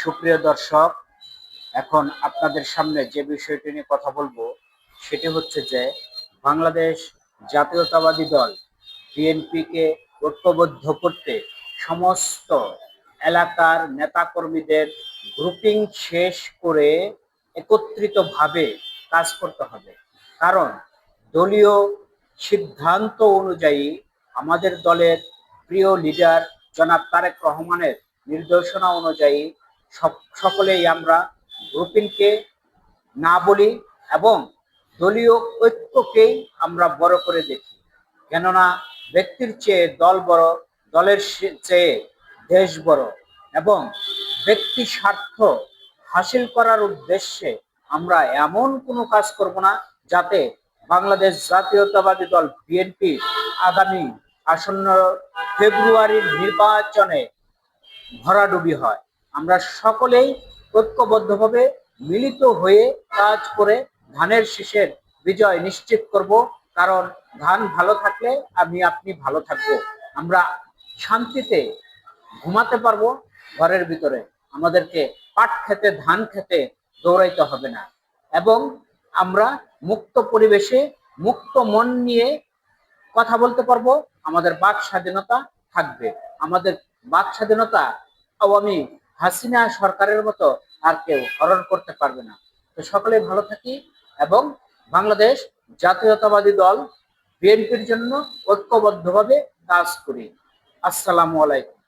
সুপ্রিয় দর্শক, এখন আপনাদের সামনে যে বিষয়টি নিয়ে কথা বলব, সেটি হচ্ছে যে বাংলাদেশ জাতীয়তাবাদী দল বিএনপিকে ঐক্যবদ্ধ করতে সমস্ত এলাকার নেতাকর্মীদের গ্রুপিং শেষ করে একত্রিতভাবে কাজ করতে হবে। কারণ দলীয় সিদ্ধান্ত অনুযায়ী আমাদের দলের প্রিয় লিডার জনাব তারেক রহমানের নির্দেশনা অনুযায়ী সকলেই আমরা গ্রুপিংকে না বলি এবং দলীয় ঐক্যকেই আমরা বড় করে দেখি। কেননা ব্যক্তির চেয়ে দল বড়, দলের চেয়ে দেশ বড় এবং ব্যক্তি স্বার্থ হাসিল করার উদ্দেশ্যে আমরা এমন কোনো কাজ করব না যাতে বাংলাদেশ জাতীয়তাবাদী দল, বিএনপি, আগামী আসন্ন ফেব্রুয়ারির নির্বাচনে ভরাডুবি হয়। আমরা সকলেই ঐক্যবদ্ধভাবে মিলিত হয়ে কাজ করে ধানের শীষের বিজয় নিশ্চিত করব, কারণ ধান ভালো থাকলে আমি আপনি ভালো থাকব। আমরা শান্তিতে ঘুমাতে পারব ঘরের ভিতরে। আমাদেরকে পাট খেতে, ধান খেতে দৌড়াইতে হবে না। এবং আমরা মুক্ত পরিবেশে মুক্ত মন নিয়ে কথা বলতে পারব, আমাদের বাক স্বাধীনতা থাকবে। আমাদের বাক স্বাধীনতা আওয়ামী হাসিনা সরকারের মতো আর কেউ হরণ করতে পারবে না। তো সকলে ভালো থাকি এবং বাংলাদেশ জাতীয়তাবাদী দল, বিএনপির জন্য ঐক্যবদ্ধভাবে কাজ করি। আসসালামু আলাইকুম।